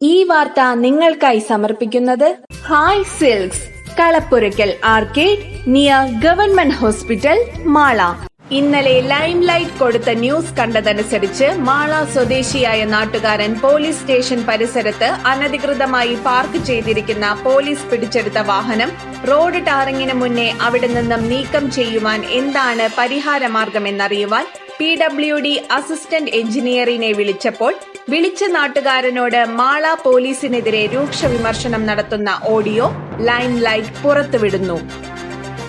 ഈ വാർത്ത നിങ്ങൾക്കായി സമർപ്പിക്കുന്നത് Hi Silks Kalappurakkal arcade near government hospital Mala ഇന്നലെ ലൈം ലൈറ്റ് കൊടുത്ത ന്യൂസ് കണ്ടതനുസരിച്ച് മാള സ്വദേശിയായ നാട്ടുകാരൻ പോലീസ് സ്റ്റേഷൻ പരിസരത്ത് അനധികൃതമായി പാർക്ക് ചെയ്തിരിക്കുന്ന പോലീസ് പിടിച്ചെടുത്ത വാഹനം റോഡ് ടാറിങ്ങിന് മുന്നേ അവിടെ നിന്നും നീക്കം ചെയ്യുവാൻ എന്താണ് പരിഹാരമാർഗമെന്നറിയുവാൻ പി ഡബ്ല്യു ഡി അസിസ്റ്റന്റ് എഞ്ചിനീയറിനെ വിളിച്ചപ്പോൾ വിളിച്ച നാട്ടുകാരനോട് മാള പോലീസിനെതിരെ രൂക്ഷ വിമർശനം നടത്തുന്ന ഓഡിയോ ലൈം ലൈറ്റ് പുറത്തുവിടുന്നു.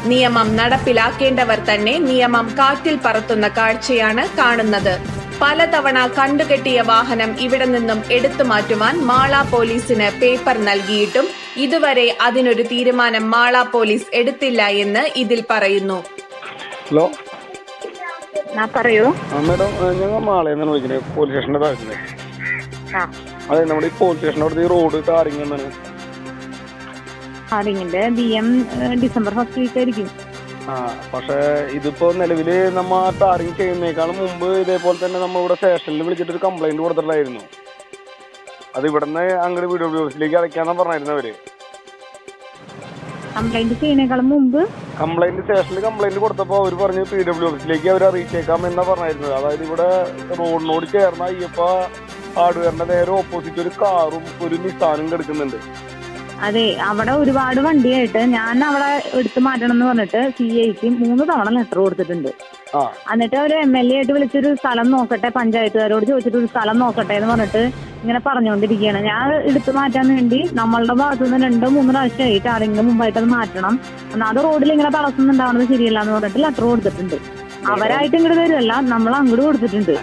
നിയമം നടപ്പിലാക്കേണ്ടവർ തന്നെ നിയമം കാറ്റിൽ പറത്തുന്ന കാഴ്ചയാണ് കാണുന്നത്. പലതവണ കണ്ടുകെട്ടിയ വാഹനം ഇവിടെ നിന്നും എടുത്തു മാറ്റുവാൻ മാള പോലീസിന് പേപ്പർ നൽകിയിട്ടും ഇതുവരെ അതിനൊരു തീരുമാനം മാള പോലീസ് എടുത്തില്ല എന്ന് ഇതിൽ പറയുന്നു. ഹലോ? ഞാൻ പറയൂ. മാഡം ഞങ്ങൾ മാളയെന്നാണ് വിളിക്കുന്നത്. പോലീസ് സ്റ്റേഷന്റെ താഴ്ന്നത് ആ അതെ നമ്മുടെ ഈ പോലീസ് സ്റ്റേഷൻ അവിടുത്തെ ഈ റോഡ് ടാറിങ് എന്നാണ് ടാറിങ്ങിന്റെ B M December first week ആയിരിക്കും. ആ പക്ഷേ ഇതിപ്പോ നിലവിൽ നമ്മ ടാറിങ് ചെയ്യുന്നേക്കാളും മുമ്പ് ഇതേപോലെ തന്നെ നമ്മ ഇവിടെ സ്റ്റേഷനിൽ വിളിച്ചിട്ട് ഒരു കംപ്ലൈന്റ് കൊടുത്തിട്ടുണ്ടായിരുന്നു. അത് ഇവിടുന്ന് അങ്ങോട്ട് വീഡിയോ ഓഫീസിലേക്ക് അടയ്ക്കാന്നാ പറഞ്ഞായിരുന്നു അവർ. കംപ്ലൈന്റ് ചെയ്യുന്നേക്കാളും മുമ്പ്? കംപ്ലൈന്റ് സ്റ്റേഷനിൽ കംപ്ലൈന്റ് കൊടുത്തപ്പോൾ അവർ പറഞ്ഞു പി ഡബ്ല്യു ഓഫീസിലേക്ക് അവർ അറിയിച്ചേക്കാം എന്നാ പറഞ്ഞായിരുന്നത് അതായത് ഇവിടെ റോഡിനോട് ചേർന്ന അയ്യപ്പ ഹാർഡ്വെയറിന്റെ നേരെ ഓപ്പോസിറ്റ് ഒരു കാറും ഒരു നിസാനും കിടക്കുന്നുണ്ട്. അതെ അവിടെ ഒരുപാട് വണ്ടിയായിട്ട് ഞാൻ അവിടെ എടുത്തു മാറ്റണം എന്ന് പറഞ്ഞിട്ട് സി ഐക്ക് മൂന്ന് തവണ ലെറ്റർ കൊടുത്തിട്ടുണ്ട്. എന്നിട്ട് അവർ എം എൽ എ ആയിട്ട് വിളിച്ചൊരു സ്ഥലം നോക്കട്ടെ പഞ്ചായത്തുകാരോട് ചോദിച്ചിട്ട് ഒരു സ്ഥലം നോക്കട്ടെ എന്ന് പറഞ്ഞിട്ട് ഇങ്ങനെ പറഞ്ഞുകൊണ്ടിരിക്കുകയാണ്. ഞാൻ എടുത്തു മാറ്റാൻ വേണ്ടി നമ്മളുടെ ഭാഗത്തു നിന്ന് രണ്ടോ മൂന്നോ പ്രാവശ്യമായിട്ട് ആരെങ്കിലും മുമ്പായിട്ട് അത് മാറ്റണം. എന്നാൽ അത് റോഡിൽ ഇങ്ങനെ തടസ്സം ഉണ്ടാവുന്നത് ശരിയല്ല എന്ന് പറഞ്ഞിട്ട് ലെറ്റർ കൊടുത്തിട്ടുണ്ട്. അവരായിട്ട് ഇങ്ങോട്ട് വരുമല്ല നമ്മൾ അങ്ങോട്ട് കൊടുത്തിട്ടുണ്ട്.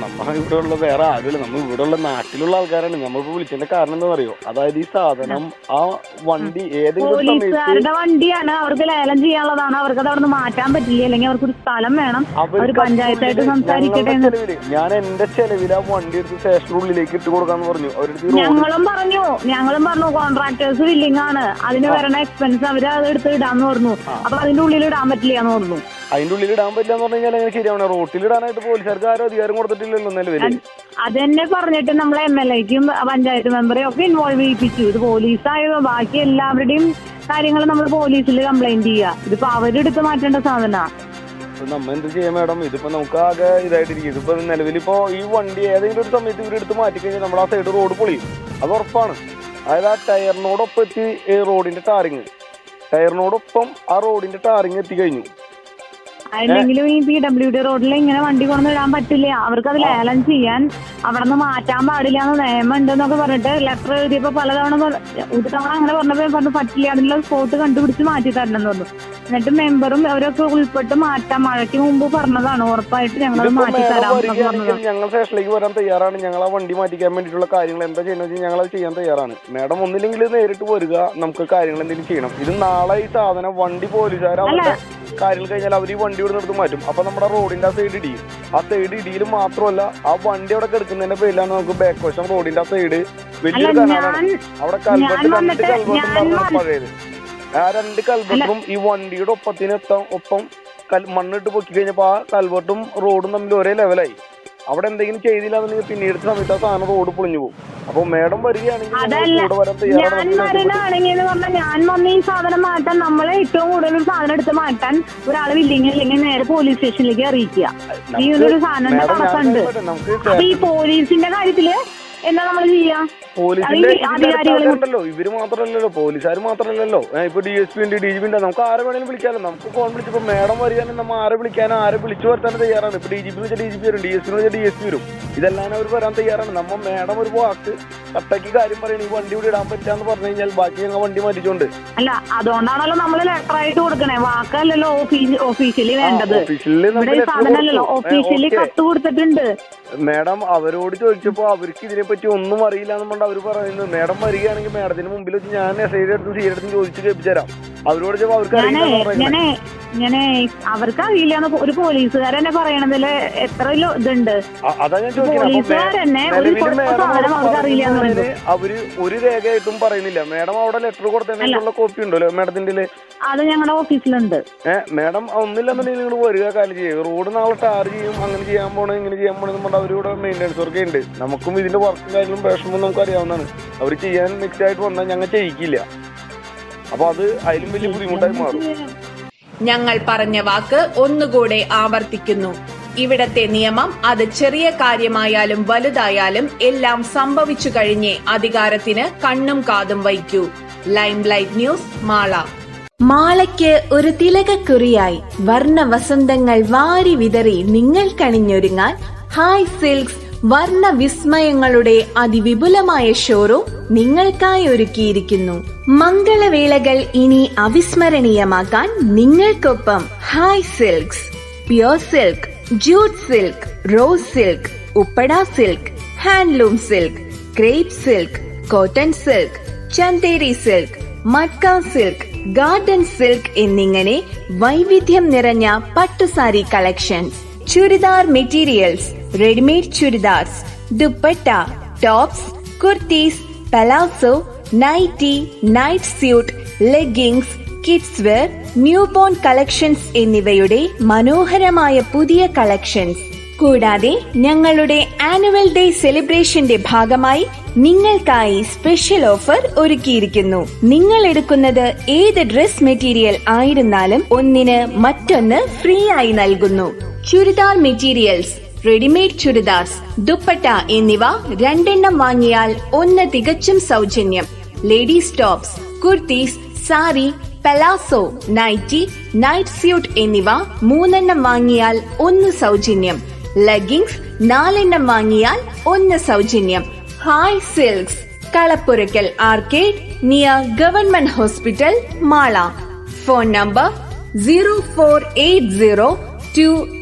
നമ്മ ഇവിടെ ഉള്ള വേറെ ആരുമില്ല. നമ്മൾ ഇവിടെ ഉള്ള നാട്ടിലുള്ള ആൾക്കാരാണ്. നമ്മളിപ്പോ വിളിച്ചതിന്റെ കാരണം എന്താ പറയുക അതായത് ഈ സാധനം ആ വണ്ടി ഏതെങ്കിലും പോലീസുകാരുടെ വണ്ടിയാണ് അവർക്ക് ലേലം ചെയ്യാനുള്ളതാണ്. അവർക്ക് അത് അവിടെ മാറ്റാൻ പറ്റില്ല. അല്ലെങ്കിൽ അവർക്ക് ഒരു സ്ഥലം വേണം. പഞ്ചായത്തായിട്ട് സംസാരിക്കട്ടെ ഞാൻ എന്റെ ചെലവിൽ ആ വണ്ടി എടുത്ത് സ്റ്റേഷനുള്ളിലേക്ക് ഇട്ട് കൊടുക്കാന്ന് പറഞ്ഞു. അവരുടെ ഞങ്ങളും പറഞ്ഞു. ഞങ്ങളും പറഞ്ഞു കോൺട്രാക്ടേഴ്സ് വില്ലിംഗ് ആണ്. അതിന് വരണ എക്സ്പെൻസ് അവർ അത് എടുത്ത് ഇടാന്ന് പറഞ്ഞു. അപ്പൊ അതിന്റെ ഉള്ളിൽ ഇടാൻ പറ്റില്ല എന്ന് പറഞ്ഞു. അതിന്റെ ഉള്ളിൽ ഇടാൻ പറ്റില്ല എന്ന് പറഞ്ഞു കഴിഞ്ഞാൽ എങ്ങനെ ശരിയാവണം? റോട്ടിൽ ഇടാനായിട്ട് പോലീസുകാർക്ക് ആരും അധികാരം കൊടുത്തിട്ടില്ലല്ലോ നിലവിൽ അതെന്നെ പറഞ്ഞിട്ട് നമ്മൾ എം എൽ എക്കും പഞ്ചായത്ത് മെമ്പറെയും ഒക്കെ ഇൻവോൾവ് ചെയ്യിപ്പിച്ചു. ഇത് പോലീസായോ ബാക്കി എല്ലാവരുടെയും കാര്യങ്ങൾ നമ്മൾ പോലീസിൽ കംപ്ലൈന്റ് ചെയ്യുക ഇതിപ്പോ അവരെടുത്ത് മാറ്റേണ്ട സാധന. നമ്മ എന്ത് ചെയ്യാം മാഡം ഇതിപ്പോ നമുക്ക് ആകെ ഇതായിട്ടിരിക്കും. ഇതിപ്പോ നിലവിലിപ്പോ ഈ വണ്ടി ഏതെങ്കിലും ഒരു സമയത്ത് ഇവരെടുത്ത് മാറ്റി കഴിഞ്ഞാൽ നമ്മൾ ആ സൈഡ് റോഡ് പൊളിയും. അത് ഉറപ്പാണ്. അതായത് ആ ടയറിനോടൊപ്പം എത്തി റോഡിന്റെ ടാറിങ് ടയറിനോടൊപ്പം ആ റോഡിന്റെ ടാറിങ് എത്തി കഴിഞ്ഞു അല്ലെങ്കിലും ഈ പി ഡബ്ല്യു ഡി റോഡിൽ ഇങ്ങനെ വണ്ടി കൊണ്ടു ഇടാൻ പറ്റില്ല? അവർക്ക് അത് ലേലം ചെയ്യാൻ അവിടെ നിന്ന് മാറ്റാൻ പാടില്ല എന്ന് നിയമം ഉണ്ടെന്നൊക്കെ പറഞ്ഞിട്ട് ലെറ്റർ എഴുതിയപ്പോ പലതവണ ഒരു തവണ അങ്ങനെ പറഞ്ഞപ്പോ പറഞ്ഞു പറ്റില്ല അതിനുള്ള സ്പോട്ട് കണ്ടുപിടിച്ച് മാറ്റി തരണം എന്ന് പറഞ്ഞു. എന്നിട്ട് മെമ്പറും അവരൊക്കെ ഉൾപ്പെട്ട് മാറ്റാം മഴയ്ക്ക് മുമ്പ് പറഞ്ഞതാണ്. ഉറപ്പായിട്ട് ഞങ്ങൾ മാറ്റി തരാം ഞങ്ങൾ സ്റ്റേഷനിലേക്ക് വരാൻ തയ്യാറാണ്. ഞങ്ങൾ ആ വണ്ടി മാറ്റിക്കാൻ വേണ്ടിയിട്ടുള്ള കാര്യങ്ങൾ എന്താ വെച്ചാൽ ഞങ്ങൾ അത് ചെയ്യാൻ തയ്യാറാണ്. മാഡം ഒന്നില്ലെങ്കിൽ നേരിട്ട് വരിക നമുക്ക് കാര്യങ്ങൾ എന്തെങ്കിലും ചെയ്യണം. ഇത് നാളെ ഈ സാധനം വണ്ടി പോലീസുകാരാ കാര്യങ്ങൾ കഴിഞ്ഞാൽ അവർ ഈ വണ്ടി ഇവിടെ നിർത്തി മാറ്റും. അപ്പൊ നമ്മുടെ റോഡിന്റെ ആ സൈഡ് ഇടിയും ആ സൈഡ് ഇടിയിൽ മാത്രമല്ല ആ വണ്ടി അവിടെ കിടക്കുന്നതിന്റെ പേരിലാണ് നമുക്ക് ബാക്ക് വശം റോഡിന്റെ ആ സൈഡ് വലിയൊരു കനാലാണ് അവിടെ കൽവെട്ട് ഞാൻ രണ്ട് പഴയത്. ആ രണ്ട് കൽവെട്ടും ഈ വണ്ടിയുടെ ഒപ്പത്തിന് എത്താം ഒപ്പം മണ്ണിട്ട് പൊക്കി കഴിഞ്ഞപ്പോ ആ കൽബട്ടും റോഡും തമ്മിൽ ഒരേ ലെവലായി അവിടെ എന്തെങ്കിലും ചെയ്തില്ല എന്നുണ്ടെങ്കിൽ പിന്നീട് സമയത്ത് ആ സാധനം റോഡ് പൊളിഞ്ഞു പോകും. അപ്പൊ മേഡം വരികയാണെങ്കിൽ കൂടെ വരാൻ ഞാൻ വന്ന എന്ന് പറഞ്ഞാൽ ഞാൻ വന്ന് ഈ സാധനം മാറ്റാൻ നമ്മളെ ഏറ്റവും കൂടുതൽ ഒരു സാധനം എടുത്ത് മാറ്റാൻ ഒരാൾ ഇല്ലെങ്കിൽ അല്ലെങ്കിൽ നേരെ പോലീസ് സ്റ്റേഷനിലേക്ക് അറിയിക്കുക. ഈ ഒരു സാധനം മേഡം തടസ്സമുണ്ട് അപ്പൊ ഈ പോലീസിന്റെ കാര്യത്തിൽ എന്താ നമ്മൾ ചെയ്യാ? പോലീസിന്റെ ഇവർ മാത്രമല്ലല്ലോ പോലീസുകാർ മാത്രമല്ലല്ലോ. ഇപ്പൊ ഡി എസ് പി ഉണ്ട് ഡി ജി പി ഉണ്ട്. നമുക്ക് ആരെ വേണേലും വിളിക്കാമല്ലോ നമുക്ക് ഫോൺ വിളിച്ചപ്പോ മേഡം വരികയാണെങ്കിൽ നമ്മൾ ആരെ വിളിക്കാനോ ആരെ വിളിച്ചു വരുത്താനും തയ്യാറാണ്. ഇപ്പൊ ഡി ജി പി വെച്ചാൽ ഡി ജി പി വരും ഡി എസ് പി വെച്ചാൽ ഡി എസ് പി വരും. ഇതെല്ലാം അവർ വരാൻ തയ്യാറാണ്. നമ്മ മേഡം ഒരു വാക്ക് കട്ടയ്ക്ക് കാര്യം പറയണ ഈ വണ്ടി ഇവിടെ ഇടാൻ പറ്റാന്ന് പറഞ്ഞു കഴിഞ്ഞാൽ ബാക്കി ഞങ്ങൾ വണ്ടി മാറ്റിച്ചോണ്ട്. അല്ല അതുകൊണ്ടാണല്ലോ നമ്മൾ ലെറ്റർ ആയിട്ട് കൊടുക്കണേ. വാക്കല്ലല്ലോ ഓഫീഷ്യലി വേണ്ടത്. ഓഫീഷ്യലി കത്ത് കൊടുത്തിട്ടുണ്ട്. മേഡം അവരോട് ചോദിച്ചപ്പോ അവർക്ക് ഇതിനെ പറ്റി ഒന്നും അറിയില്ല എന്ന് പറഞ്ഞാൽ അവർ പറയുന്നത് മേഡം വരികയാണെങ്കിൽ മേഡത്തിന് മുമ്പിൽ വെച്ച് ഞാൻ എസ് ഐ അടുത്തും സി എടുത്തും ചോദിച്ച് കേൾപ്പിച്ചു തരാം അവരോട് ചോദിച്ചപ്പോ അവർക്ക് അറിയില്ല ഞാനേ അവർക്ക് അറിയില്ല ഒരു പോലീസുകാരനെ പറയണതിൽ എത്ര ഇതുണ്ട്. പോലീസുകാരനെ ഒരു സാധനം അവർക്ക് അറിയില്ല. അവർ ഒരു രേഖയായിട്ടും പറയുന്നില്ല. മാഡം അവിടെ ലെറ്റർ കൊടുത്തതിനുള്ള കോപ്പി ഉണ്ടല്ലോ മാഡത്തിന്റെ അത് ഞങ്ങളുടെ ഓഫീസിലുണ്ട്. ഏഹ് മേഡം ഒന്നില്ലെന്നുണ്ടെങ്കിൽ നിങ്ങൾ വരിക കാലം ചെയ്യുക റോഡ് നാളെ ടാർ ചെയ്യും അങ്ങനെ ചെയ്യാൻ പോണേ ഇങ്ങനെ ചെയ്യാൻ പോണെന്ന് പറഞ്ഞാൽ അവരിവിടെ മെയിന്റെനൻസ് വർക്ക് ഉണ്ട് നമുക്കും ഇതിന്റെ വർക്കും കാര്യങ്ങളും വിഷമം നമുക്ക് അറിയാവുന്നതാണ്. അവർ ചെയ്യാൻ മിക്സ് ആയിട്ട് വന്നാൽ ഞങ്ങൾ ചെയ്യിക്കില്ല. അപ്പൊ അത് അതിലും വലിയ ബുദ്ധിമുട്ടായി മാറും. ഞങ്ങൾ പറഞ്ഞ വാക്ക് ഒന്നുകൂടെ ആവർത്തിക്കുന്നു. ഇവിടത്തെ നിയമം അത് ചെറിയ കാര്യമായാലും വലുതായാലും എല്ലാം സംഭവിച്ചു കഴിഞ്ഞേ അധികാരത്തിന് കണ്ണും കാതും വയ്ക്കൂ. Lime Light News Mala. മാളയ്ക്ക് ഒരു തിലകക്കുറിയായി. വർണ വസന്തങ്ങൾ വാരി വിതറി നിങ്ങൾ കണിഞ്ഞൊരുങ്ങാൻ. ഹായ് സിൽക്സ് വർണ വിസ്മയങ്ങളുടെ അതിവിപുലമായ ഷോറൂം നിങ്ങൾക്കായി ഒരുക്കിയിരിക്കുന്നു. മംഗളവേളകൾ ഇനി അവിസ്മരണീയമാക്കാൻ നിങ്ങൾക്കൊപ്പം Hi Silks pure silk jute silk rose silk Uppada silk handloom silk crepe silk cotton silk Chanderi silk Matka silk garden silk എന്നിങ്ങനെ വൈവിധ്യം നിറഞ്ഞ പട്ടുസാരി collections churidar materials readymade churidars dupatta tops kurtis palazzo nighty night suit leggings kids wear newborn collections എന്നിവയുടെ മനോഹരമായ പുതിയ collections കൂടാതെ ഞങ്ങളുടെ annual day സെലിബ്രേഷന്റെ ഭാഗമായി നിങ്ങൾക്കായി സ്പെഷ്യൽ ഓഫർ ഒരുക്കിയിരിക്കുന്നു. നിങ്ങൾ എടുക്കുന്നത് ഏത് ഡ്രസ് മെറ്റീരിയൽ ആയിരുന്നാലും ഒന്നിന് മറ്റൊന്ന് ഫ്രീ ആയി നൽകുന്നു. ചുരിദാർ മെറ്റീരിയൽസ് റെഡിമെയ്ഡ് ചുരിദാർസ് ദുപ്പട്ട എന്നിവ രണ്ടെണ്ണം വാങ്ങിയാൽ ഒന്ന് തികച്ചും സൗജന്യം. Ladies tops kurtis sari palazzo nighty night suit എന്നിവ മൂന്നെണ്ണം വാങ്ങിയാൽ ഒന്ന് സൗജന്യം. ലെഗിങ്സ് നാലെണ്ണം വാങ്ങിയാൽ ഒന്ന് സൗജന്യം. Hi Silks Kalappurakkal arcade near government hospital Mala. Phone number zero four eight zero to